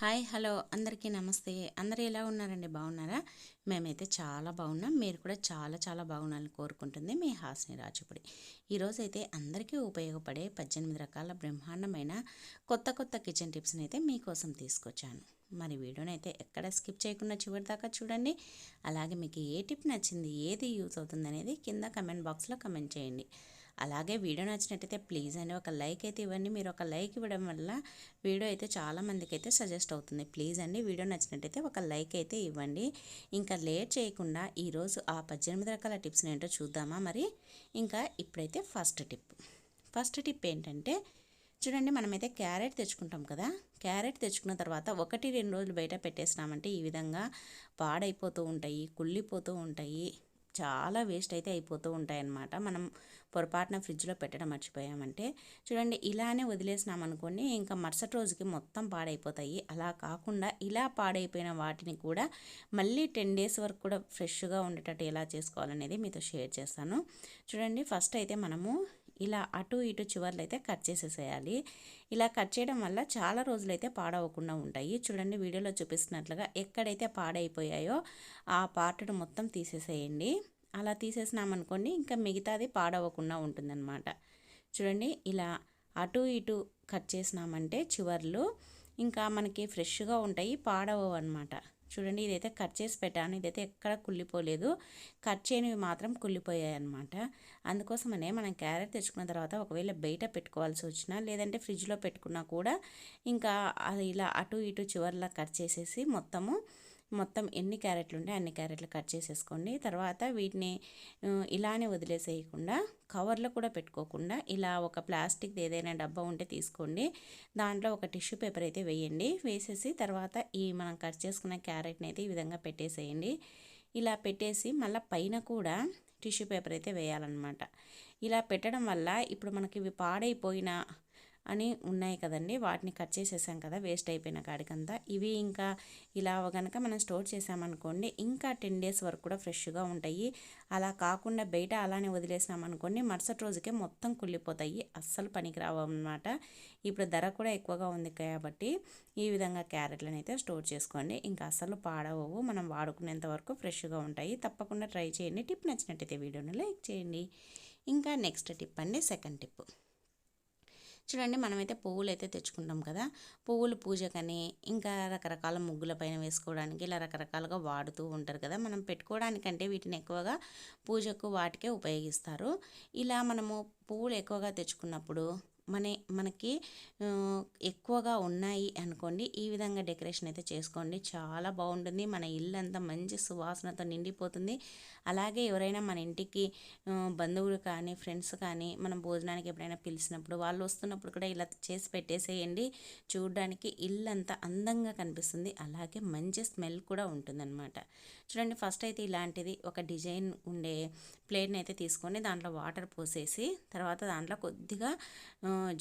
Hi hello అందరికీ నమస్తే. అందరు ఎలా ఉన్నారండి? బాగున్నారా? మేమైతే చాలా బాగున్నాం. మీరు కూడా చాలా చాలా బాగున్నారని కోరుకుంటుంది మీ హాస్ని రాజుపుడి. ఈరోజు అయితే అందరికీ ఉపయోగపడే పద్దెనిమిది రకాల బ్రహ్మాండమైన కొత్త కొత్త కిచెన్ టిప్స్ని అయితే మీకోసం తీసుకొచ్చాను. మరి వీడియోని అయితే ఎక్కడ స్కిప్ చేయకుండా చివరి దాకా చూడండి. అలాగే మీకు ఏ టిప్ నచ్చింది ఏది యూజ్ అవుతుంది అనేది కింద కమెంట్ బాక్స్లో కమెంట్ చేయండి. అలాగే వీడియో నచ్చినట్టయితే ప్లీజ్ అని ఒక లైక్ అయితే ఇవ్వండి. మీరు ఒక లైక్ ఇవ్వడం వల్ల వీడియో అయితే చాలామందికి అయితే సజెస్ట్ అవుతుంది. ప్లీజ్ అండి వీడియో నచ్చినట్టయితే ఒక లైక్ అయితే ఇవ్వండి. ఇంకా లేట్ చేయకుండా ఈరోజు ఆ పద్దెనిమిది రకాల టిప్స్ ఏంటో చూద్దామా మరి? ఇంకా ఇప్పుడైతే ఫస్ట్ టిప్. ఫస్ట్ టిప్ ఏంటంటే చూడండి మనమైతే క్యారెట్ తెచ్చుకుంటాం కదా. క్యారెట్ తెచ్చుకున్న తర్వాత ఒకటి రెండు రోజులు బయట పెట్టేసినామంటే ఈ విధంగా పాడైపోతూ ఉంటాయి కుళ్ళిపోతూ ఉంటాయి. చాలా వేస్ట్ అయితే అయిపోతూ ఉంటాయన్నమాట. మనం పొరపాటున ఫ్రిడ్జ్లో పెట్టడం మర్చిపోయామంటే చూడండి ఇలానే వదిలేసినాం అనుకోండి ఇంకా మరుసటి రోజుకి మొత్తం పాడైపోతాయి. అలా కాకుండా ఇలా పాడైపోయిన వాటిని కూడా మళ్ళీ టెన్ డేస్ వరకు కూడా ఫ్రెష్గా ఉండేటట్టు ఎలా చేసుకోవాలనేది మీతో షేర్ చేస్తాను. చూడండి ఫస్ట్ అయితే మనము ఇలా అటు ఇటు చివర్లు అయితే కట్ చేసేసేయాలి. ఇలా కట్ చేయడం వల్ల చాలా రోజులైతే పాడవకుండా ఉంటాయి. చూడండి వీడియోలో చూపిస్తున్నట్లుగా ఎక్కడైతే పాడైపోయాయో ఆ పార్ట్ను మొత్తం తీసేసేయండి. అలా తీసేసినామనుకోండి ఇంకా మిగతాది పాడవకుండా ఉంటుందన్నమాట. చూడండి ఇలా అటు ఇటు కట్ చేసినామంటే చివర్లు ఇంకా మనకి ఫ్రెష్గా ఉంటాయి పాడవు అనమాట చూడండి ఇదైతే కట్ చేసి పెట్టాను. ఇదైతే ఎక్కడ కుళ్ళిపోలేదు. కట్ చేయనివి మాత్రం కుళ్ళిపోయాయి అనమాట అందుకోసమనే మనం క్యారెట్ తెచ్చుకున్న తర్వాత ఒకవేళ బయట పెట్టుకోవాల్సి వచ్చినా లేదంటే ఫ్రిడ్జ్లో పెట్టుకున్నా కూడా ఇంకా అది ఇలా అటు ఇటు చివర్లా కట్ చేసేసి మొత్తము మొత్తం ఎన్ని క్యారెట్లు ఉంటే అన్ని క్యారెట్లు కట్ చేసేసుకోండి. తర్వాత వీటిని ఇలానే వదిలేసేయకుండా కవర్లో కూడా పెట్టుకోకుండా ఇలా ఒక ప్లాస్టిక్ ఏదైనా డబ్బా ఉంటే తీసుకోండి. దాంట్లో ఒక టిష్యూ పేపర్ అయితే వేయండి. వేసేసి తర్వాత ఈ మనం కట్ చేసుకున్న క్యారెట్ని అయితే ఈ విధంగా పెట్టేసేయండి. ఇలా పెట్టేసి మళ్ళీ పైన కూడా టిష్యూ పేపర్ అయితే వేయాలన్నమాట. ఇలా పెట్టడం వల్ల ఇప్పుడు మనకి ఇవి పాడైపోయిన అని ఉన్నాయి కదండి. వాటిని కట్ చేసేసాం కదా వేస్ట్ అయిపోయిన కాడికంతా. ఇవి ఇంకా ఇలా కనుక మనం స్టోర్ చేసామనుకోండి ఇంకా టెన్ డేస్ వరకు కూడా ఫ్రెష్గా ఉంటాయి. అలా కాకుండా బయట అలానే వదిలేసామనుకోండి మరుసటి రోజుకే మొత్తం కుళ్ళిపోతాయి. అస్సలు పనికిరావు అనమాట ఇప్పుడు ధర కూడా ఎక్కువగా ఉంది కాబట్టి ఈ విధంగా క్యారెట్లను అయితే స్టోర్ చేసుకోండి. ఇంకా అస్సలు పాడవవు. మనం వాడుకునేంత వరకు ఫ్రెష్గా ఉంటాయి. తప్పకుండా ట్రై చేయండి. టిప్ నచ్చినట్టయితే వీడియోని లైక్ చేయండి. ఇంకా నెక్స్ట్ టిప్ అండి సెకండ్ టిప్. చూడండి మనమైతే పువ్వులు అయితే తెచ్చుకుంటాం కదా. పువ్వులు పూజకని ఇంకా రకరకాల ముగ్గుల పైన వేసుకోవడానికి ఇలా రకరకాలుగా వాడుతూ ఉంటారు కదా. మనం పెట్టుకోవడానికంటే వీటిని ఎక్కువగా పూజకు వాటికే ఉపయోగిస్తారు. ఇలా మనము పువ్వులు ఎక్కువగా తెచ్చుకున్నప్పుడు మన మనకి ఎక్కువగా ఉన్నాయి అనుకోండి ఈ విధంగా డెకరేషన్ అయితే చేసుకోండి. చాలా బాగుంటుంది. మన ఇల్లు అంతా మంచి సువాసనతో నిండిపోతుంది. అలాగే ఎవరైనా మన ఇంటికి బంధువులు కానీ ఫ్రెండ్స్ కానీ మనం భోజనానికి ఎప్పుడైనా పిలిచినప్పుడు వాళ్ళు వస్తున్నప్పుడు కూడా ఇలా చేసి పెట్టేసేయండి. చూడడానికి ఇల్లు అంతా అందంగా కనిపిస్తుంది. అలాగే మంచి స్మెల్ కూడా ఉంటుందన్నమాట. చూడండి ఫస్ట్ అయితే ఇలాంటిది ఒక డిజైన్ ఉండే ప్లేట్ని అయితే తీసుకొని దాంట్లో వాటర్ పోసేసి తర్వాత దాంట్లో కొద్దిగా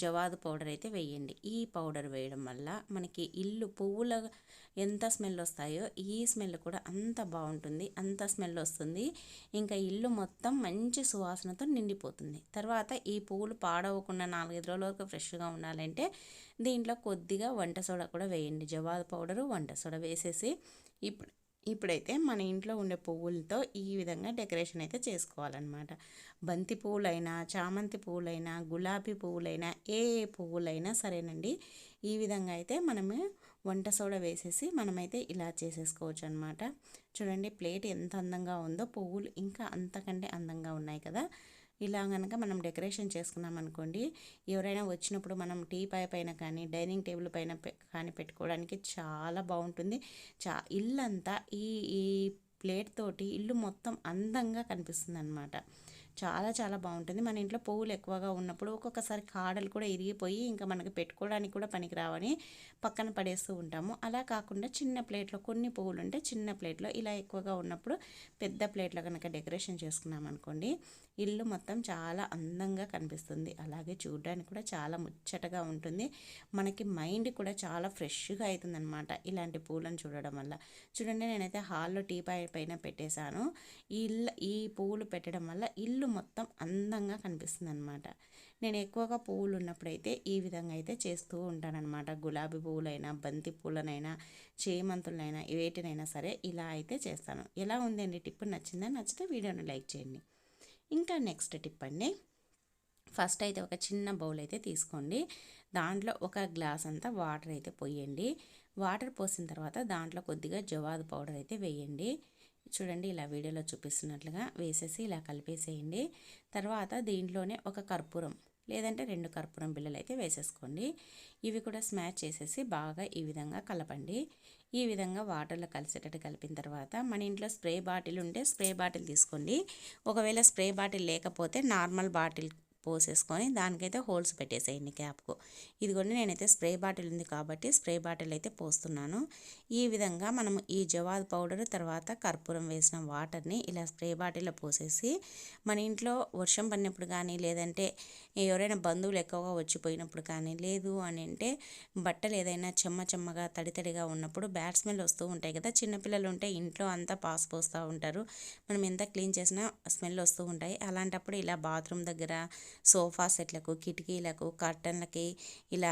జవాదు పౌడర్ అయితే వేయండి. ఈ పౌడర్ వేయడం వల్ల మనకి ఇల్లు పువ్వుల ఎంత స్మెల్ వస్తాయో ఈ స్మెల్ కూడా అంత బాగుంటుంది అంత స్మెల్ వస్తుంది. ఇంకా ఇల్లు మొత్తం మంచి సువాసనతో నిండిపోతుంది. తర్వాత ఈ పువ్వులు పాడవకుండా నాలుగైదు రోజుల వరకు ఫ్రెష్గా ఉండాలంటే దీంట్లో కొద్దిగా వంట సోడా కూడా వేయండి. జవాదు పౌడరు వంట సోడా వేసేసి ఇప్పుడు ఇప్పుడైతే మన ఇంట్లో ఉండే పువ్వులతో ఈ విధంగా డెకరేషన్ అయితే చేసుకోవాలన్నమాట. బంతి పువ్వులైనా చామంతి పువ్వులైనా గులాబీ పువ్వులైనా ఏ ఏ పువ్వులైనా సరేనండి. ఈ విధంగా అయితే మనము వంట సోడా వేసేసి మనమైతే ఇలా చేసేసుకోవచ్చు అనమాట చూడండి ప్లేట్ ఎంత అందంగా ఉందో పువ్వులు ఇంకా అంతకంటే అందంగా ఉన్నాయి కదా. ఇలా కనుక మనం డెకరేషన్ చేసుకున్నాం అనుకోండి ఎవరైనా వచ్చినప్పుడు మనం టీ పై పైన కానీ డైనింగ్ టేబుల్ పైన కానీ పెట్టుకోవడానికి చాలా బాగుంటుంది. చా ఇల్లంతా ఈ ఈ ప్లేట్ తోటి ఇల్లు మొత్తం అందంగా కనిపిస్తుంది అనమాట చాలా చాలా బాగుంటుంది. మన ఇంట్లో పువ్వులు ఎక్కువగా ఉన్నప్పుడు ఒక్కొక్కసారి కాడలు కూడా ఇరిగిపోయి ఇంకా మనకి పెట్టుకోవడానికి కూడా పనికిరావని పక్కన పడేస్తూ ఉంటాము. అలా కాకుండా చిన్న ప్లేట్లో కొన్ని పువ్వులు ఉంటే చిన్న ప్లేట్లో ఇలా ఎక్కువగా ఉన్నప్పుడు పెద్ద ప్లేట్లో కనుక డెకరేషన్ చేసుకున్నాం అనుకోండి ఇల్లు మొత్తం చాలా అందంగా కనిపిస్తుంది. అలాగే చూడడానికి కూడా చాలా ముచ్చటగా ఉంటుంది. మనకి మైండ్ కూడా చాలా ఫ్రెష్గా అవుతుందన్నమాట ఇలాంటి పూలను చూడడం వల్ల. చూడండి నేనైతే హాల్లో టీ పై పైన పెట్టేశాను. ఈ ఇల్లు ఈ పూలు పెట్టడం వల్ల ఇల్లు మొత్తం అందంగా కనిపిస్తుంది అనమాట నేను ఎక్కువగా పువ్వులు ఉన్నప్పుడైతే ఈ విధంగా అయితే చేస్తూ ఉంటానన్నమాట. గులాబీ పువ్వులైనా బంతి పూలనైనా చేమంతులనైనా వేటినైనా సరే ఇలా అయితే చేస్తాను. ఎలా ఉందండి? టిప్ నచ్చిందా? నచ్చితే వీడియోని లైక్ చేయండి. ఇంకా నెక్స్ట్ టిప్ అండి. ఫస్ట్ అయితే ఒక చిన్న బౌల్ అయితే తీసుకోండి. దాంట్లో ఒక గ్లాస్ అంతా వాటర్ అయితే పోయండి. వాటర్ పోసిన తర్వాత దాంట్లో కొద్దిగా జవాదు పౌడర్ అయితే వేయండి. చూడండి ఇలా వీడియోలో చూపిస్తున్నట్లుగా వేసేసి ఇలా కలిపేసేయండి. తర్వాత దీంట్లోనే ఒక కర్పూరం లేదంటే రెండు కర్పూరం బిళ్ళలు అయితే వేసేసుకోండి. ఇవి కూడా స్మాచ్ చేసేసి బాగా ఈ విధంగా కలపండి. ఈ విధంగా వాటర్లో కలిసేటట్టు కలిపిన తర్వాత మన ఇంట్లో స్ప్రే బాటిల్ ఉంటే స్ప్రే బాటిల్ తీసుకోండి. ఒకవేళ స్ప్రే బాటిల్ లేకపోతే నార్మల్ బాటిల్ పోసేసుకొని దానికైతే హోల్స్ పెట్టేసేయండి క్యాప్కు. ఇదిగోండి నేనైతే స్ప్రే బాటిల్ ఉంది కాబట్టి స్ప్రే బాటిల్ అయితే పోస్తున్నాను. ఈ విధంగా మనం ఈ జవాద్ పౌడర్ తర్వాత కర్పూరం వేసిన వాటర్ని ఇలా స్ప్రే బాటిల్లో పోసేసి మన ఇంట్లో వర్షం పడినప్పుడు కానీ లేదంటే ఎవరైనా బంధువులు ఎక్కువగా వచ్చిపోయినప్పుడు కానీ లేదు అని అంటే బట్టలు ఏదైనా చెమ్మ చెమ్మగా తడి తడిగా ఉన్నప్పుడు బ్యాడ్ స్మెల్ వస్తూ ఉంటాయి కదా. చిన్నపిల్లలు ఉంటే ఇంట్లో అంతా పాస్ పోస్తూ ఉంటారు. మనం ఎంత క్లీన్ చేసినా స్మెల్ వస్తూ ఉంటాయి. అలాంటప్పుడు ఇలా బాత్రూమ్ దగ్గర సోఫా సెట్లకు కిటికీలకు కర్టన్లకి ఇలా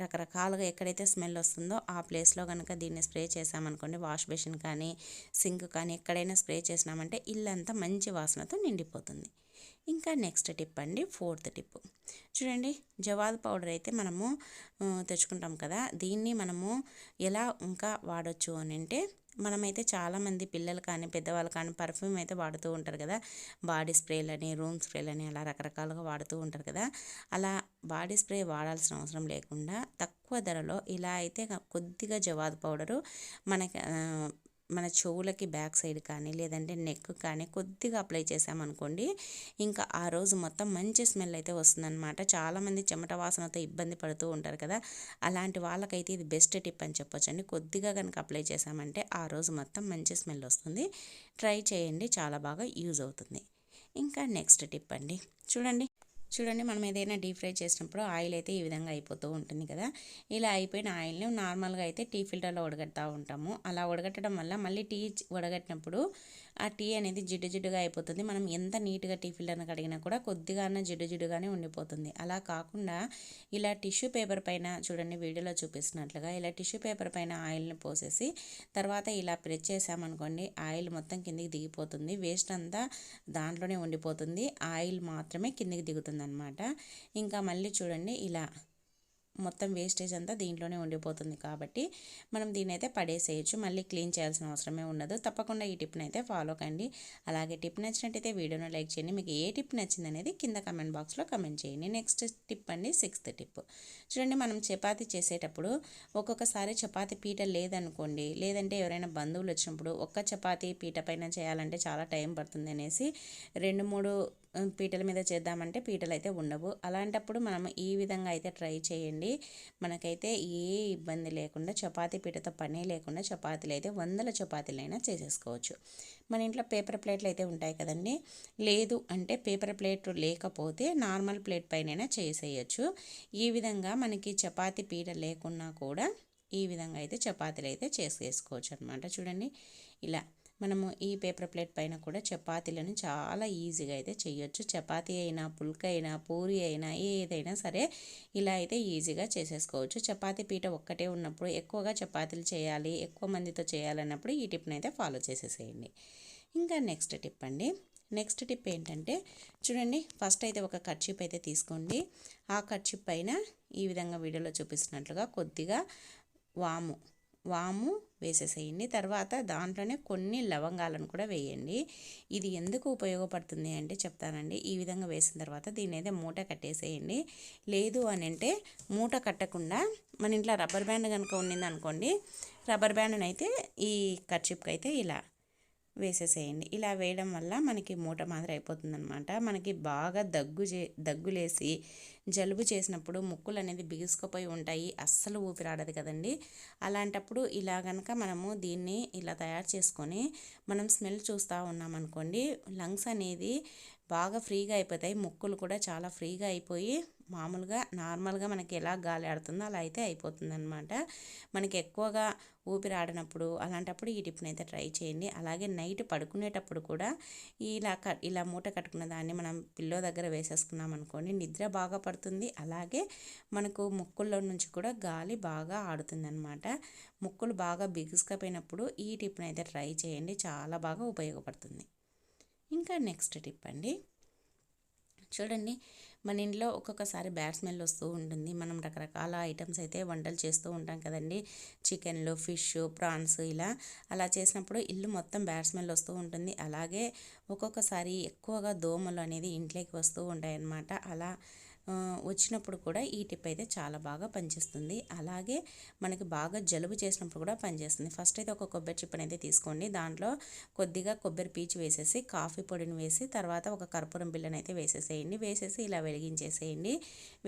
రకరకాలుగా ఎక్కడైతే స్మెల్ వస్తుందో ఆ ప్లేస్లో కనుక దీన్ని స్ప్రే చేసామనుకోండి వాష్ బేసిన్ కానీ సింక్ కానీ ఎక్కడైనా స్ప్రే చేసినామంటే ఇల్లంతా మంచి వాసనతో నిండిపోతుంది. ఇంకా నెక్స్ట్ టిప్ అండి ఫోర్త్ టిప్. చూడండి జవాద్ పౌడర్ అయితే మనము తెచ్చుకుంటాం కదా దీన్ని మనము ఎలా ఇంకా వాడచ్చు అని అంటే మనమైతే చాలామంది పిల్లలు కానీ పెద్దవాళ్ళు కానీ పర్ఫ్యూమ్ అయితే వాడుతూ ఉంటారు కదా. బాడీ స్ప్రేలని రూమ్ స్ప్రేలని అలా రకరకాలుగా వాడుతూ ఉంటారు కదా. అలా బాడీ స్ప్రే వాడాల్సిన అవసరం లేకుండా తక్కువ ధరలో ఇలా అయితే కొద్దిగా జవాదు పౌడరు మనకి మన చెవులకి బ్యాక్ సైడ్ కానీ లేదంటే నెక్ కానీ కొద్దిగా అప్లై చేసామనుకోండి ఇంకా ఆ రోజు మొత్తం మంచి స్మెల్ అయితే వస్తుందన్నమాట. చాలామంది చెమట వాసనతో ఇబ్బంది పడుతూ ఉంటారు కదా అలాంటి వాళ్ళకైతే ఇది బెస్ట్ టిప్ అని చెప్పొచ్చండి. కొద్దిగా కనుక అప్లై చేసామంటే ఆ రోజు మొత్తం మంచి స్మెల్ వస్తుంది. ట్రై చేయండి చాలా బాగా యూజ్ అవుతుంది. ఇంకా నెక్స్ట్ టిప్ అండి. చూడండి చూడండి మనం ఏదైనా డీప్ ఫ్రై చేసినప్పుడు ఆయిల్ అయితే ఈ విధంగా అయిపోతూ ఉంటుంది కదా. ఇలా అయిపోయిన ఆయిల్ని నార్మల్గా అయితే టీ ఫిల్టర్లో ఉడగడతా ఉంటాము. అలా ఉడగట్టడం వల్ల మళ్ళీ టీ ఉడగట్టినప్పుడు ఆ టీ అనేది జిడ్డు జిడ్డుగా అయిపోతుంది. మనం ఎంత నీట్గా టీ ఫిల్టర్ని కడిగినా కూడా కొద్దిగా జిడ్డు జిడ్డుగానే ఉండిపోతుంది. అలా కాకుండా ఇలా టిష్యూ పేపర్ పైన చూడండి వీడియోలో చూపిస్తున్నట్లుగా ఇలా టిష్యూ పేపర్ పైన ఆయిల్ని పోసేసి తర్వాత ఇలా ప్రెస్ చేసామనుకోండి ఆయిల్ మొత్తం కిందికి దిగిపోతుంది. వేస్ట్ అంతా దాంట్లోనే ఉండిపోతుంది. ఆయిల్ మాత్రమే కిందికి దిగుతుంది ఇంకా మళ్ళీ చూడండి ఇలా మొత్తం వేస్టేజ్ అంతా దీంట్లోనే ఉండిపోతుంది కాబట్టి మనం దీన్ని అయితే పడేసేయచ్చు. మళ్ళీ క్లీన్ చేయాల్సిన అవసరమే ఉండదు. తప్పకుండా ఈ టిప్ని అయితే ఫాలో కండి. అలాగే టిప్ నచ్చినట్టయితే వీడియోను లైక్ చేయండి. మీకు ఏ టిప్ నచ్చింది అనేది కింద కమెంట్ బాక్స్లో కమెంట్ చేయండి. నెక్స్ట్ టిప్ అండి సిక్స్త్ టిప్ చూడండి మనం చపాతీ చేసేటప్పుడు ఒక్కొక్కసారి చపాతీ పీట లేదనుకోండి లేదంటే ఎవరైనా బంధువులు వచ్చినప్పుడు ఒక్క చపాతీ పీట పైన చేయాలంటే చాలా టైం పడుతుంది అనేసి రెండు మూడు పీటల మీద చేద్దామంటే పీటలు అయితే ఉండవు. అలాంటప్పుడు మనం ఈ విధంగా అయితే ట్రై చేయండి. మనకైతే ఏ ఇబ్బంది లేకుండా చపాతీ పీటతో పనే లేకుండా చపాతీలు అయితే వందల చపాతీలైనా చేసేసుకోవచ్చు. మన ఇంట్లో పేపర్ ప్లేట్లు అయితే ఉంటాయి కదండి. లేదు అంటే పేపర్ ప్లేట్ లేకపోతే నార్మల్ ప్లేట్ పైన చేసేయచ్చు. ఈ విధంగా మనకి చపాతీ పీట లేకున్నా కూడా ఈ విధంగా అయితే చపాతీలు అయితే చేసేసుకోవచ్చు అనమాట చూడండి ఇలా మనము ఈ పేపర్ ప్లేట్ పైన కూడా చపాతీలను చాలా ఈజీగా అయితే చేయొచ్చు. చపాతీ అయినా పుల్క అయినా పూరి అయినా ఏదైనా సరే ఇలా అయితే ఈజీగా చేసేసుకోవచ్చు. చపాతీ పీట ఒక్కటే ఉన్నప్పుడు ఎక్కువగా చపాతీలు చేయాలి ఎక్కువ మందితో చేయాలన్నప్పుడు ఈ టిప్ని అయితే ఫాలో చేసేసేయండి. ఇంకా నెక్స్ట్ టిప్ అండి. నెక్స్ట్ టిప్ ఏంటంటే చూడండి ఫస్ట్ అయితే ఒక కర్చీప్ అయితే తీసుకోండి. ఆ కర్చీప్ పైన ఈ విధంగా వీడియోలో చూపిస్తున్నట్లుగా కొద్దిగా వాము వాము వేసేసేయండి. తర్వాత దాంట్లోనే కొన్ని లవంగాలను కూడా వేయండి. ఇది ఎందుకు ఉపయోగపడుతుంది అంటే చెప్తానండి. ఈ విధంగా వేసిన తర్వాత దీన్ని అయితే మూట కట్టేసేయండి. లేదు అని అంటే మూట కట్టకుండా మన ఇంట్లో రబ్బర్ బ్యాండ్ కనుక ఉండింది అనుకోండి రబ్బర్ బ్యాండ్ని అయితే ఈ కర్చిప్కి అయితే ఇలా వేసేసేయండి. ఇలా వేయడం వల్ల మనకి మూట మాదిరి అయిపోతుందనమాట మనకి బాగా దగ్గు చే దగ్గులేసి జలుబు చేసినప్పుడు ముక్కులు అనేది బిగుసుకుపోయి ఉంటాయి. అస్సలు ఊపిరాడదు కదండి. అలాంటప్పుడు ఇలా కనుక మనము దీన్ని ఇలా తయారు చేసుకొని మనం స్మెల్ చూస్తూ ఉన్నామనుకోండి లంగ్స్ అనేది బాగా ఫ్రీగా అయిపోతాయి. ముక్కులు కూడా చాలా ఫ్రీగా అయిపోయి మామూలుగా నార్మల్గా మనకి ఎలా గాలి ఆడుతుందో అలా అయితే అయిపోతుందనమాట మనకి ఎక్కువగా ఊపిరి ఆడినప్పుడు అలాంటప్పుడు ఈ టిప్ని అయితే ట్రై చేయండి. అలాగే నైట్ పడుకునేటప్పుడు కూడా ఇలా క ఇలా మూట కట్టుకున్న దాన్ని మనం పిల్లో దగ్గర వేసేసుకున్నాం అనుకోండి నిద్ర బాగా పడుతుంది. అలాగే మనకు ముక్కుల్లో నుంచి కూడా గాలి బాగా ఆడుతుంది అనమాట ముక్కులు బాగా బిగుసుకపోయినప్పుడు ఈ టిప్ని అయితే ట్రై చేయండి. చాలా బాగా ఉపయోగపడుతుంది. ఇంకా నెక్స్ట్ టిప్ అండి. చూడండి మన ఇంట్లో ఒక్కొక్కసారి బ్యాడ్ స్మెల్ వస్తూ ఉంటుంది. మనం రకరకాల ఐటమ్స్ అయితే వంటలు చేస్తూ ఉంటాం కదండి. చికెన్లు ఫిష్ ప్రాన్స్ ఇలా. అలా చేసినప్పుడు ఇల్లు మొత్తం బ్యాడ్ స్మెల్ వస్తూ ఉంటుంది. అలాగే ఒక్కొక్కసారి ఎక్కువగా దోమలు అనేది ఇంట్లోకి వస్తూ ఉంటాయి అన్నమాట అలా వచ్చినప్పుడు కూడా ఈ టిప్ అయితే చాలా బాగా పనిచేస్తుంది. అలాగే మనకి బాగా జలుబు చేసినప్పుడు కూడా పనిచేస్తుంది. ఫస్ట్ అయితే ఒక కొబ్బరి చిప్పని అయితే తీసుకోండి. దాంట్లో కొద్దిగా కొబ్బరి పీచు వేసేసి కాఫీ పొడిని వేసి తర్వాత ఒక కర్పూరం బిల్లని అయితే వేసేసేయండి. వేసేసి ఇలా వెలిగించేసేయండి.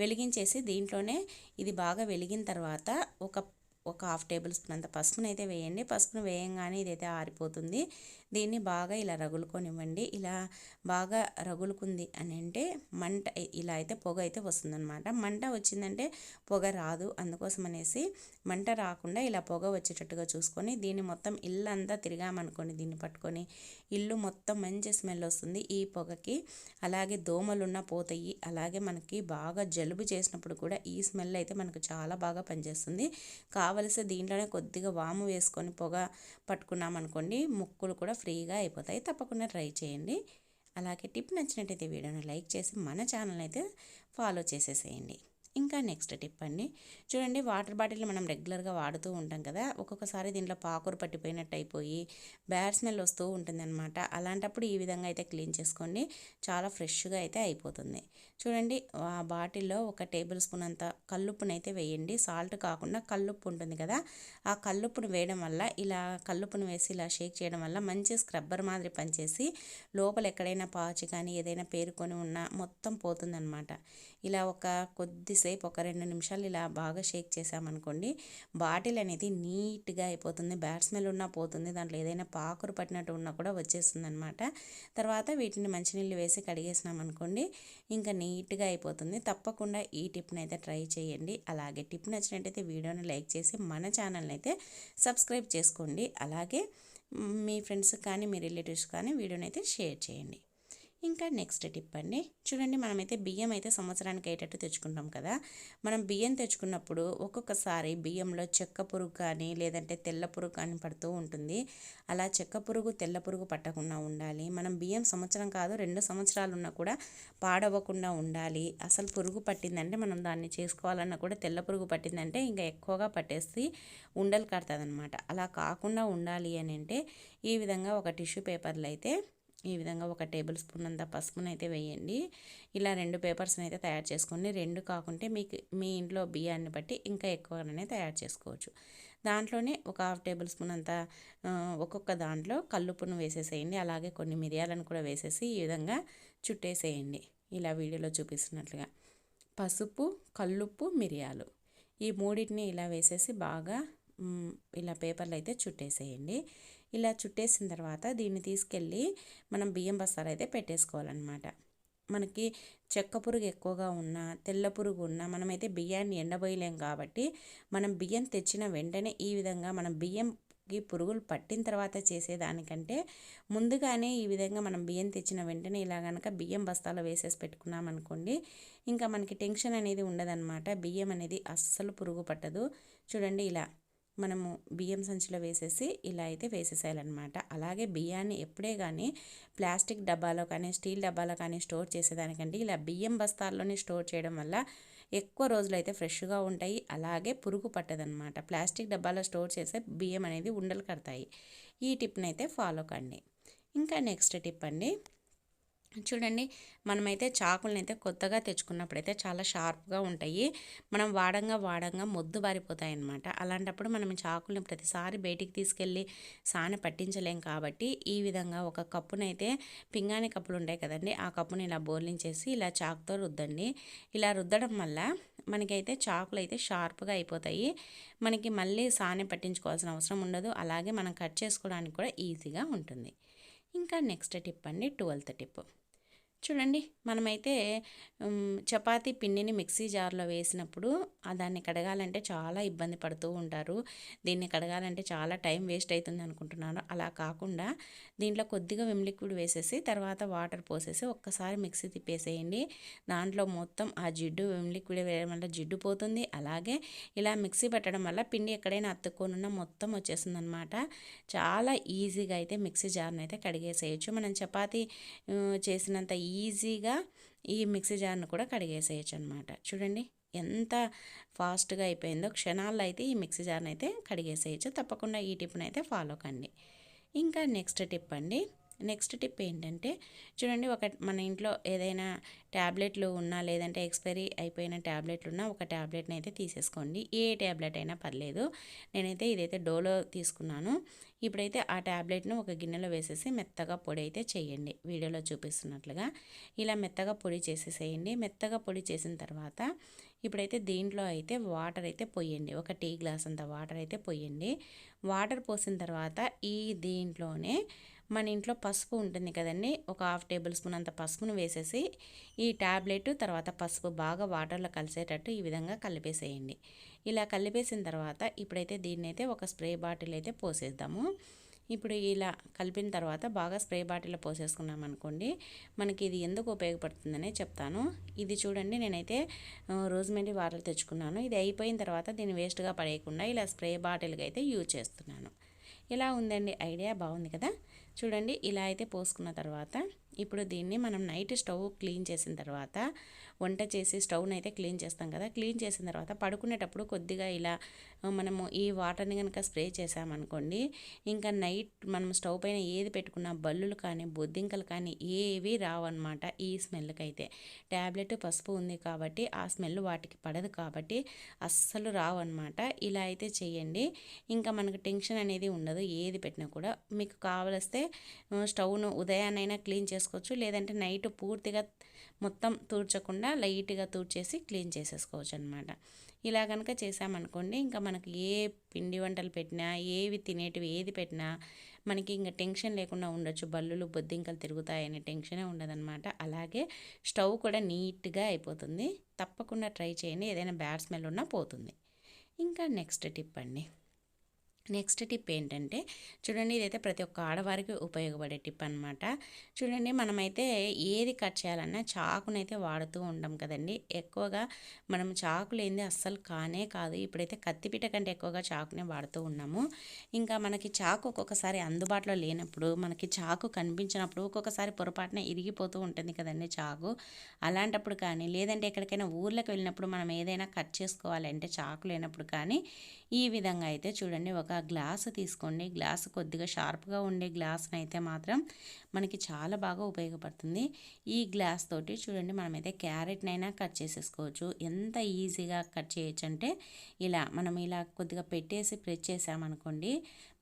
వెలిగించేసి దీంట్లోనే ఇది బాగా వెలిగిన తర్వాత ఒక ఒక హాఫ్ టేబుల్ స్పూన్ అంత పసుపును అయితే వేయండి. పసుపును వేయంగానే ఇదైతే ఆరిపోతుంది. దీన్ని బాగా ఇలా రగులుకొనివ్వండి. ఇలా బాగా రగులుకుంది అని అంటే మంట ఇలా అయితే పొగ అయితే వస్తుందన్నమాట. మంట వచ్చిందంటే పొగ రాదు. అందుకోసం అనేసి మంట రాకుండా ఇలా పొగ వచ్చేటట్టుగా చూసుకొని దీన్ని మొత్తం ఇల్లు అంతా తిరిగామనుకోండి. దీన్ని పట్టుకొని ఇల్లు మొత్తం మంచి స్మెల్ వస్తుంది ఈ పొగకి. అలాగే దోమలున్న పోతాయి. అలాగే మనకి బాగా జలుబు చేసినప్పుడు కూడా ఈ స్మెల్ అయితే మనకు చాలా బాగా పనిచేస్తుంది. కావలసి దీంట్లోనే కొద్దిగా వాము వేసుకొని పొగ పట్టుకున్నామనుకోండి ముక్కులు కూడా ఫ్రీగా అయిపోతాయి. తప్పకుండా ట్రై చేయండి. అలాగే టిప్ నచ్చినట్టయితే వీడియోని లైక్ చేసి మన ఛానల్ అయితే ఫాలో చేసేసేయండి. ఇంకా నెక్స్ట్ టిప్ అండి. చూడండి వాటర్ బాటిల్ మనం రెగ్యులర్గా వాడుతూ ఉంటాం కదా ఒక్కొక్కసారి దీంట్లో పాకూరు పట్టిపోయినట్టు అయిపోయి బ్యాడ్ స్మెల్ వస్తూ ఉంటుందన్నమాట. అలాంటప్పుడు ఈ విధంగా అయితే క్లీన్ చేసుకోండి. చాలా ఫ్రెష్గా అయితే అయిపోతుంది. చూడండి ఆ బాటిల్లో ఒక టేబుల్ స్పూన్ అంత కల్లుప్పునైతే వేయండి. సాల్ట్ కాకుండా కల్లుప్పు ఉంటుంది కదా ఆ కల్లుప్పును వేయడం వల్ల ఇలా కల్లుప్పును వేసి ఇలా షేక్ చేయడం వల్ల మంచి స్క్రబ్బర్ మాదిరి పనిచేసి లోపల ఎక్కడైనా పాచి కానీ ఏదైనా పేరుకొని ఉన్నా మొత్తం పోతుందన్నమాట. ఇలా ఒక కొద్దిసేపు ఒక రెండు నిమిషాలు ఇలా బాగా షేక్ చేసామనుకోండి బాటిల్ అనేది నీట్గా అయిపోతుంది. బ్యాడ్ స్మెల్ ఉన్నా పోతుంది. దాంట్లో ఏదైనా పాకురు పట్టినట్టు ఉన్నా కూడా వచ్చేస్తుంది అనమాట తర్వాత వీటిని మంచినీళ్ళు వేసి కడిగేసినాం అనుకోండి ఇంకా నీట్గా అయిపోతుంది. తప్పకుండా ఈ టిప్ని అయితే ట్రై చేయండి. అలాగే టిప్ నచ్చినట్టయితే వీడియోని లైక్ చేసి మన ఛానల్ని అయితే సబ్స్క్రైబ్ చేసుకోండి. అలాగే మీ ఫ్రెండ్స్ కానీ మీ రిలేటివ్స్ కానీ వీడియోని అయితే షేర్ చేయండి. ఇంకా నెక్స్ట్ టిప్ అండి. చూడండి మనమైతే బియ్యం అయితే సంవత్సరానికి అయ్యేటట్టు తెచ్చుకుంటాం కదా. మనం బియ్యం తెచ్చుకున్నప్పుడు ఒక్కొక్కసారి బియ్యంలో చెక్క పురుగు కానీ లేదంటే తెల్ల పురుగు కానీ పడుతూ ఉంటుంది. అలా చెక్క పురుగు తెల్ల పురుగు పట్టకుండా ఉండాలి. మనం బియ్యం సంవత్సరం కాదు రెండు సంవత్సరాలు ఉన్నా కూడా పాడవకుండా ఉండాలి. అసలు పురుగు పట్టిందంటే మనం దాన్ని చేసుకోవాలన్నా కూడా తెల్ల పురుగు పట్టిందంటే ఇంకా ఎక్కువగా పట్టేసి ఉండలు కడుతుంది అలా కాకుండా ఉండాలి అని అంటే ఈ విధంగా ఒక టిష్యూ పేపర్లు అయితే ఈ విధంగా ఒక టేబుల్ స్పూన్ అంత పసుపును అయితే వేయండి. ఇలా రెండు పేపర్స్ని అయితే తయారు చేసుకోండి. రెండు కాకుంటే మీకు మీ ఇంట్లో బియ్యాన్ని బట్టి ఇంకా ఎక్కువగానే తయారు చేసుకోవచ్చు. దాంట్లోనే ఒక హాఫ్ టేబుల్ స్పూన్ అంత ఒక్కొక్క దాంట్లో కల్లుప్పును వేసేసేయండి. అలాగే కొన్ని మిరియాలను కూడా వేసేసి ఈ విధంగా చుట్టేసేయండి. ఇలా వీడియోలో చూపిస్తున్నట్లుగా. పసుపు కల్లుప్పు మిరియాలు. ఈ మూడింటిని ఇలా వేసేసి బాగా ఇలా పేపర్లు అయితే చుట్టేసేయండి. ఇలా చుట్టేసిన తర్వాత దీన్ని తీసుకెళ్ళి మనం బియ్యం బస్తాలు అయితే పెట్టేసుకోవాలన్నమాట. మనకి చెక్క పురుగు ఎక్కువగా ఉన్నా తెల్ల పురుగు ఉన్నా మనమైతే బియ్యాన్ని ఎండబోయలేం కాబట్టి మనం బియ్యం తెచ్చిన వెంటనే ఈ విధంగా మనం బియ్యంకి పురుగులు పట్టిన తర్వాత చేసేదానికంటే ముందుగానే ఈ విధంగా మనం బియ్యం తెచ్చిన వెంటనే ఇలా కనుక బియ్యం బస్తాలో వేసేసి పెట్టుకున్నాం అనుకోండి ఇంకా మనకి టెన్షన్ అనేది ఉండదన్నమాట. బియ్యం అనేది అస్సలు పురుగు పట్టదు. చూడండి ఇలా మనము బియ్యం సంచిలో వేసేసి ఇలా అయితే వేసేసేయాలన్నమాట. అలాగే బియ్యాన్ని ఎప్పుడే కానీ ప్లాస్టిక్ డబ్బాలో కానీ స్టీల్ డబ్బాలో కానీ స్టోర్ చేసేదానికంటే ఇలా బియ్యం బస్తాల్లోనే స్టోర్ చేయడం వల్ల ఎక్కువ రోజులు అయితే ఫ్రెష్గా ఉంటాయి. అలాగే పురుగు పట్టదనమాట ప్లాస్టిక్ డబ్బాలో స్టోర్ చేసే బియ్యం అనేది ఉండలు కడతాయి. ఈ టిప్ని అయితే ఫాలో కండి. ఇంకా నెక్స్ట్ టిప్ అండి. చూడండి మనమైతే చాకులను అయితే కొత్తగా తెచ్చుకున్నప్పుడైతే చాలా షార్ప్గా ఉంటాయి. మనం వాడంగా వాడంగా మొద్దు బారిపోతాయి అన్నమాట అలాంటప్పుడు మనం చాకుల్ని ప్రతిసారి బయటికి తీసుకెళ్ళి సాన పట్టించలేం కాబట్టి ఈ విధంగా ఒక కప్పునైతే పింగాణి కప్పులు ఉంటాయి కదండి ఆ కప్పుని ఇలా బోర్లించేసి ఇలా చాకుతో రుద్దండి. ఇలా రుద్దడం వల్ల మనకైతే చాకులు అయితే షార్ప్గా అయిపోతాయి. మనకి మళ్ళీ సానే పట్టించుకోవాల్సిన అవసరం ఉండదు. అలాగే మనం కట్ చేసుకోవడానికి కూడా ఈజీగా ఉంటుంది. ఇంకా నెక్స్ట్ టిప్ అండి ట్వెల్త్ టిప్. చూడండి మనమైతే చపాతీ పిండిని మిక్సీ జార్లో వేసినప్పుడు దాన్ని కడగాలంటే చాలా ఇబ్బంది పడుతూ ఉంటారు. దీన్ని కడగాలంటే చాలా టైం వేస్ట్ అవుతుంది అనుకుంటున్నాను. అలా కాకుండా దీంట్లో కొద్దిగా విమ్ లిక్విడ్ వేసేసి తర్వాత వాటర్ పోసేసి ఒక్కసారి మిక్సీ తిప్పేసేయండి. దాంట్లో మొత్తం ఆ జిడ్డు విమ్ లిక్విడ్ వేయడం వల్ల జిడ్డు పోతుంది. అలాగే ఇలా మిక్సీ పెట్టడం వల్ల పిండి ఎక్కడైనా అత్తుకోనున్న మొత్తం వచ్చేస్తుంది అనమాట చాలా ఈజీగా అయితే మిక్సీ జార్ని అయితే కడిగేసేయచ్చు. మనం చపాతీ చేసినంత ఈజీగా ఈ మిక్సీ జార్ను కూడా కడిగేసేయచ్చు అనమాట చూడండి ఎంత ఫాస్ట్గా అయిపోయిందో క్షణాల్లో అయితే ఈ మిక్సీ జార్ని అయితే కడిగేసేయచ్చు. తప్పకుండా ఈ టిప్ని అయితే ఫాలో కండి. ఇంకా నెక్స్ట్ టిప్ అండి నెక్స్ట్ టిప్ ఏంటంటే చూడండి ఒక మన ఇంట్లో ఏదైనా ట్యాబ్లెట్లు ఉన్నా లేదంటే ఎక్స్పైరీ అయిపోయిన ట్యాబ్లెట్లు ఉన్నా ఒక ట్యాబ్లెట్ని అయితే తీసేసుకోండి. ఏ ట్యాబ్లెట్ అయినా పర్లేదు. నేనైతే ఇదైతే డోలో తీసుకున్నాను. ఇప్పుడైతే ఆ ట్యాబ్లెట్ను ఒక గిన్నెలో వేసేసి మెత్తగా పొడి అయితే చేయండి. వీడియోలో చూపిస్తున్నట్లుగా ఇలా మెత్తగా పొడి చేసేసేయండి. మెత్తగా పొడి చేసిన తర్వాత ఇప్పుడైతే దీంట్లో అయితే వాటర్ అయితే పోయండి. ఒక టీ గ్లాస్ అంత వాటర్ అయితే పోయండి. వాటర్ పోసిన తర్వాత ఈ దీంట్లోనే మన ఇంట్లో పసుపు ఉంటుంది కదండి. ఒక హాఫ్ టేబుల్ స్పూన్ అంత పసుపును వేసేసి ఈ ట్యాబ్లెట్ తర్వాత పసుపు బాగా వాటర్లో కలిసేటట్టు ఈ విధంగా కలిపేసేయండి. ఇలా కలిపేసిన తర్వాత ఇప్పుడైతే దీన్ని అయితే ఒక స్ప్రే బాటిల్ అయితే పోసేద్దాము. ఇప్పుడు ఇలా కలిపిన తర్వాత బాగా స్ప్రే బాటిల్లో పోసేసుకున్నాం అనుకోండి మనకి ఇది ఎందుకు ఉపయోగపడుతుందనే చెప్తాను. ఇది చూడండి నేనైతే రోజుమెండి వాటర్ తెచ్చుకున్నాను. ఇది అయిపోయిన తర్వాత దీన్ని వేస్ట్గా పడేయకుండా ఇలా స్ప్రే బాటిల్గా అయితే యూజ్ చేస్తున్నాను. ఇలా ఉందండి ఐడియా బాగుంది కదా. చూడండి ఇలా అయితే పోసుకున్న తర్వాత ఇప్పుడు దీన్ని మనం నైట్ స్టవ్ క్లీన్ చేసిన తర్వాత వంట చేసి స్టవ్ని అయితే క్లీన్ చేస్తాం కదా. క్లీన్ చేసిన తర్వాత పడుకునేటప్పుడు కొద్దిగా ఇలా మనము ఈ వాటర్ని కనుక స్ప్రే చేసామనుకోండి ఇంకా నైట్ మనం స్టవ్ పైన ఏది పెట్టుకున్నా బల్లులు కానీ బొద్దింకలు కానీ ఏవి రావన్నమాట ఈ స్మెల్కి అయితే ట్యాబ్లెట్ పసుపు ఉంది కాబట్టి ఆ స్మెల్ వాటికి పడదు కాబట్టి అస్సలు రావన్నమాట. ఇలా అయితే చేయండి. ఇంకా మనకు టెన్షన్ అనేది ఉండదు ఏది పెట్టినా కూడా. మీకు కావలిస్తే స్టవ్ను ఉదయాన్నైనా క్లీన్ చేసుకోవచ్చు లేదంటే నైట్ పూర్తిగా మొత్తం తూడ్చకుండా లైట్గా తూడ్చేసి క్లీన్ చేసేసుకోవచ్చు అనమాట ఇలా కనుక చేసామనుకోండి ఇంకా మనకి ఏ పిండి వంటలు పెట్టినా ఏవి తినేటివి ఏది పెట్టినా మనకి ఇంకా టెన్షన్ లేకుండా ఉండొచ్చు. బల్లులు బొద్దింకలు తిరుగుతాయనే టెన్షనే ఉండదన్నమాట. అలాగే స్టవ్ కూడా నీట్గా అయిపోతుంది. తప్పకుండా ట్రై చేయండి. ఏదైనా బ్యాడ్ స్మెల్ ఉన్నా పోతుంది. ఇంకా నెక్స్ట్ టిప్ అండి. నెక్స్ట్ టిప్ ఏంటంటే చూడండి ఇదైతే ప్రతి ఒక్క ఆడవారికి ఉపయోగపడే టిప్ అనమాట చూడండి మనమైతే ఏది కట్ చేయాలన్నా చాకునైతే వాడుతూ ఉంటాం కదండి. ఎక్కువగా మనం చాకు లేనిది అస్సలు కానే కాదు. ఇప్పుడైతే కత్తిపీట కంటే ఎక్కువగా చాకునే వాడుతూ ఉన్నాము. ఇంకా మనకి చాకు ఒక్కొక్కసారి అందుబాటులో లేనప్పుడు మనకి చాకు కనిపించినప్పుడు ఒక్కొక్కసారి పొరపాటున ఇరిగిపోతూ ఉంటుంది కదండి చాకు. అలాంటప్పుడు కానీ లేదంటే ఎక్కడికైనా ఊర్లకు వెళ్ళినప్పుడు మనం ఏదైనా కట్ చేసుకోవాలంటే చాకు లేనప్పుడు కానీ ఈ విధంగా అయితే చూడండి ఒక గ్లాసు తీసుకోండి. గ్లాసు కొద్దిగా షార్ప్గా ఉండే గ్లాస్ని అయితే మాత్రం మనకి చాలా బాగా ఉపయోగపడుతుంది. ఈ గ్లాస్ తోటి చూడండి మనమైతే క్యారెట్నైనా కట్ చేసేసుకోవచ్చు. ఎంత ఈజీగా కట్ చేయొచ్చు అంటే ఇలా మనం ఇలా కొద్దిగా పెట్టేసి ప్రెస్ చేసామనుకోండి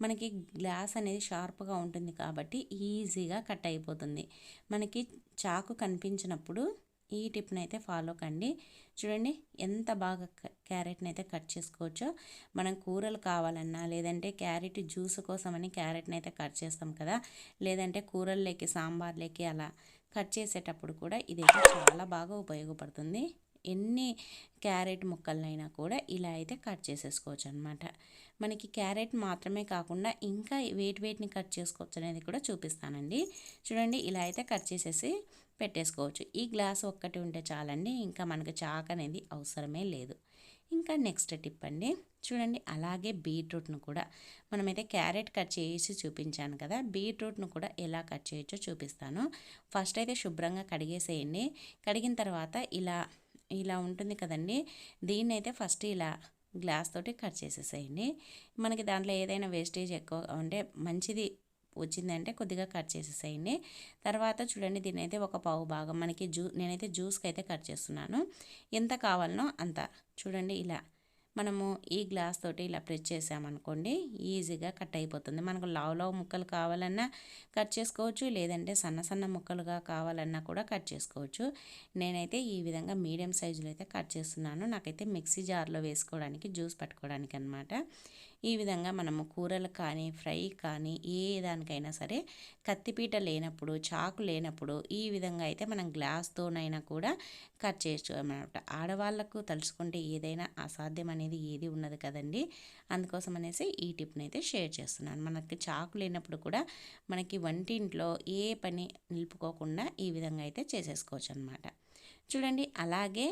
మనకి గ్లాస్ అనేది షార్ప్గా ఉంటుంది కాబట్టి ఈజీగా కట్ అయిపోతుంది. మనకి చాకు కనిపించినప్పుడు ఈ టిప్ని అయితే ఫాలో కండి. చూడండి ఎంత బాగా క- క్యారెట్ని అయితే కట్ చేసుకోవచ్చో. మనం కూరలు కావాలన్నా లేదంటే క్యారెట్ జ్యూస్ కోసమని క్యారెట్ని అయితే కట్ చేస్తాం కదా. లేదంటే కూరల్లోకి సాంబార్లోకి అలా కట్ చేసేటప్పుడు కూడా ఇదైతే చాలా బాగా ఉపయోగపడుతుంది. ఎన్ని క్యారెట్ ముక్కలనైనా కూడా ఇలా అయితే కట్ చేసేసుకోవచ్చు అనమాట మనకి క్యారెట్ మాత్రమే కాకుండా ఇంకా వేటి వేటిని కట్ చేసుకోవచ్చు అనేది కూడా చూపిస్తానండి. చూడండి ఇలా అయితే కట్ చేసేసి పెట్టేసుకోవచ్చు. ఈ గ్లాస్ ఒక్కటి ఉంటే చాలండి. ఇంకా మనకు చాక్ అనేది అవసరమే లేదు. ఇంకా నెక్స్ట్ టిప్ అండి. చూడండి అలాగే బీట్రూట్ను కూడా మనమైతే క్యారెట్ కట్ చేసి చూపించాను కదా. బీట్రూట్ను కూడా ఎలా కట్ చేయొచ్చో చూపిస్తాను. ఫస్ట్ అయితే శుభ్రంగా కడిగేసేయండి. కడిగిన తర్వాత ఇలా ఇలా ఉంటుంది కదండి. దీన్ని అయితే ఫస్ట్ ఇలా గ్లాస్ తోటి కట్ చేసేసేయండి. మనకి దాంట్లో ఏదైనా వేస్టేజ్ ఎక్కువ అంటే మంచిది వచ్చిందంటే కొద్దిగా కట్ చేసేసేయండి. తర్వాత చూడండి దీని అయితే ఒక పావు భాగం. మనకి జ్యూ నేనైతే జ్యూస్కి అయితే కట్ చేస్తున్నాను. ఎంత కావాలనో అంత. చూడండి ఇలా మనము ఈ గ్లాస్ తోటి ఇలా ప్రెస్ చేసామనుకోండి ఈజీగా కట్ అయిపోతుంది. మనకు లావు లావు ముక్కలు కావాలన్నా కట్ చేసుకోవచ్చు లేదంటే సన్న సన్న ముక్కలుగా కావాలన్నా కూడా కట్ చేసుకోవచ్చు. నేనైతే ఈ విధంగా మీడియం సైజులో అయితే కట్ చేస్తున్నాను. నాకైతే మిక్సీ జార్లో వేసుకోవడానికి జ్యూస్ పట్టుకోవడానికి అనమాట ఈ విధంగా మనము కూరలు కానీ ఫ్రై కానీ ఏ దానికైనా సరే కత్తిపీట లేనప్పుడు చాకు లేనప్పుడు ఈ విధంగా అయితే మనం గ్లాస్తోనైనా కూడా కట్ చేసుకోమన్నమాట ఆడవాళ్ళకు ఆడవాళ్ళకు తలుచుకుంటే ఏదైనా అసాధ్యం అనేది ఏది ఉన్నది కదండి. అందుకోసం అనేసి ఈ టిప్ని అయితే షేర్ చేస్తున్నాను. మనకి చాకు లేనప్పుడు కూడా మనకి వంటింట్లో ఏ పని నిలుపుకోకుండా ఈ విధంగా అయితే చేసేసుకోవచ్చు అనమాట చూడండి అలాగే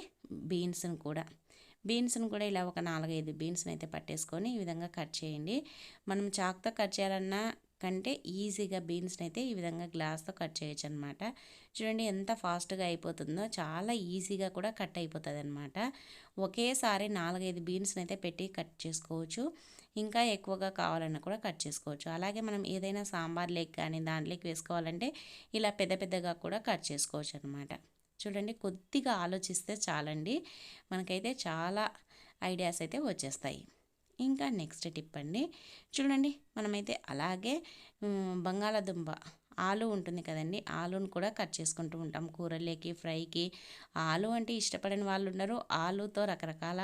బీన్స్ని కూడా బీన్స్ని కూడా ఇలా ఒక నాలుగైదు బీన్స్ని అయితే పట్టేసుకొని ఈ విధంగా కట్ చేయండి. మనం చాక్తో కట్ చేయాలన్నా కంటే ఈజీగా బీన్స్ని అయితే ఈ విధంగా గ్లాస్తో కట్ చేయొచ్చు అనమాట చూడండి ఎంత ఫాస్ట్గా అయిపోతుందో చాలా ఈజీగా కూడా కట్ అయిపోతుంది అనమాట ఒకేసారి నాలుగైదు బీన్స్ని అయితే పెట్టి కట్ చేసుకోవచ్చు. ఇంకా ఎక్కువగా కావాలన్నా కూడా కట్ చేసుకోవచ్చు. అలాగే మనం ఏదైనా సాంబార్ లేక్ కానీ దాంట్లోకి వేసుకోవాలంటే ఇలా పెద్ద పెద్దగా కూడా కట్ చేసుకోవచ్చు అనమాట చూడండి కొద్దిగా ఆలోచిస్తే చాలండి. మనకైతే చాలా ఐడియాస్ అయితే వచ్చేస్తాయి. ఇంకా నెక్స్ట్ టిప్ అండి. చూడండి మనమైతే అలాగే బంగాళాదుంప ఆలు ఉంటుంది కదండి ఆలును కూడా కట్ చేసుకుంటూ ఉంటాం. కూరలేకి ఫ్రైకి. ఆలు అంటే ఇష్టపడని వాళ్ళు ఉన్నారు ఆలుతో రకరకాల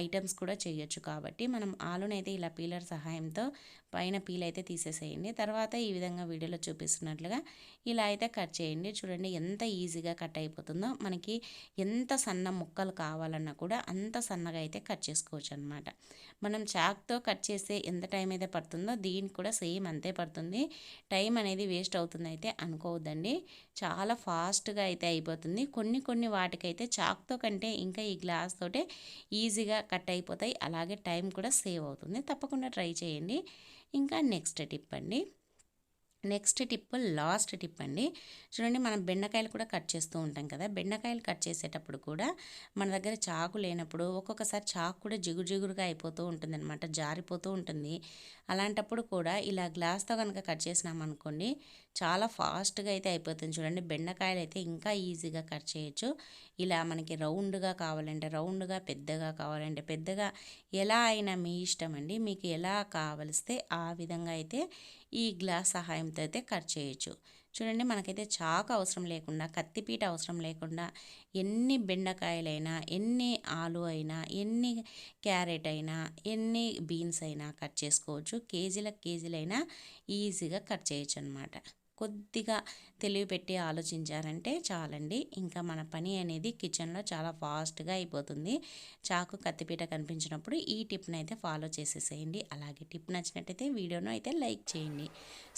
ఐటమ్స్ కూడా చేయొచ్చు. కాబట్టి మనం ఆలునైతే ఇలా పీలర్ సహాయంతో పైన పీల్ అయితే తీసేసేయండి. తర్వాత ఈ విధంగా వీడియోలో చూపిస్తున్నట్లుగా ఇలా అయితే కట్ చేయండి. చూడండి ఎంత ఈజీగా కట్ అయిపోతుందో. మనకి ఎంత సన్న ముక్కలు కావాలన్నా కూడా అంత సన్నగా అయితే కట్ చేసుకోవచ్చు అనమాట మనం చాక్తో కట్ చేస్తే ఎంత టైం అయితే పడుతుందో దీనికి కూడా సేమ్ అంతే పడుతుంది. టైం అనేది వేస్ట్ అవుతుంది అయితే అనుకోవద్దండి. చాలా ఫాస్ట్గా అయితే అయిపోతుంది. కొన్ని కొన్ని వాటికైతే చాక్తో కంటే ఇంకా ఈ గ్లాస్ తోటే ఈజీగా కట్ అయిపోతాయి. అలాగే టైం కూడా సేవ్ అవుతుంది. తప్పకుండా ట్రై చేయండి. ఇంకా నెక్స్ట్ టిప్ అండి. నెక్స్ట్ టిప్ లాస్ట్ టిప్ అండి. చూడండి మనం బెండకాయలు కూడా కట్ చేస్తూ ఉంటాం కదా. బెండకాయలు కట్ చేసేటప్పుడు కూడా మన దగ్గర చాకు లేనప్పుడు ఒక్కొక్కసారి చాకు కూడా జిగురు జిగురుగా అయిపోతూ ఉంటుంది అనమాట జారిపోతూ ఉంటుంది. అలాంటప్పుడు కూడా ఇలా గ్లాస్తో కనుక కట్ చేసినామనుకోండి చాలా ఫాస్ట్గా అయితే అయిపోతుంది. చూడండి బెండకాయలు అయితే ఇంకా ఈజీగా కట్ చేయొచ్చు. ఇలా మనకి రౌండ్గా కావాలంటే రౌండ్గా పెద్దగా కావాలంటే పెద్దగా ఎలా అయినా మీ ఇష్టం అండి. మీకు ఎలా కావలిస్తే ఆ విధంగా అయితే ఈ గ్లాస్ సహాయంతో అయితే కట్ చేయొచ్చు. చూడండి మనకైతే చాకు అవసరం లేకుండా కత్తిపీట అవసరం లేకుండా ఎన్ని బెండకాయలైనా ఎన్ని ఆలు అయినా ఎన్ని క్యారెట్ అయినా ఎన్ని బీన్స్ అయినా కట్ చేసుకోవచ్చు. కేజీల కేజీలైనా ఈజీగా కట్ చేయొచ్చు అనమాట కొద్దిగా తెలివి పెట్టి ఆలోచించారంటే చాలండి. ఇంకా మన పని అనేది కిచెన్లో చాలా ఫాస్ట్గా అయిపోతుంది. చాకు కత్తిపీట కనిపించినప్పుడు ఈ టిప్ని అయితే ఫాలో చేసేసేయండి. అలాగే టిప్ నచ్చినట్టయితే వీడియోను అయితే లైక్ చేయండి.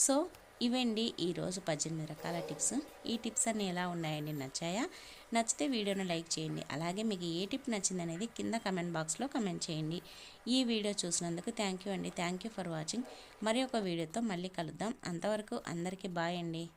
సో ఇవండి ఈరోజు పద్దెనిమిది రకాల టిప్స్. ఈ టిప్స్ అన్నీ ఎలా ఉన్నాయండి? నచ్చాయా? నచ్చితే వీడియోను లైక్ చేయండి. అలాగే మీకు ఏ టిప్ నచ్చిందనేది కింద కమెంట్ బాక్స్లో కమెంట్ చేయండి. ఈ వీడియో చూసినందుకు థ్యాంక్ యూ అండి. Thank you for watching. మరి ఒక వీడియోతో మళ్ళీ కలుద్దాం. అంతవరకు అందరికీ బాయ్ అండి.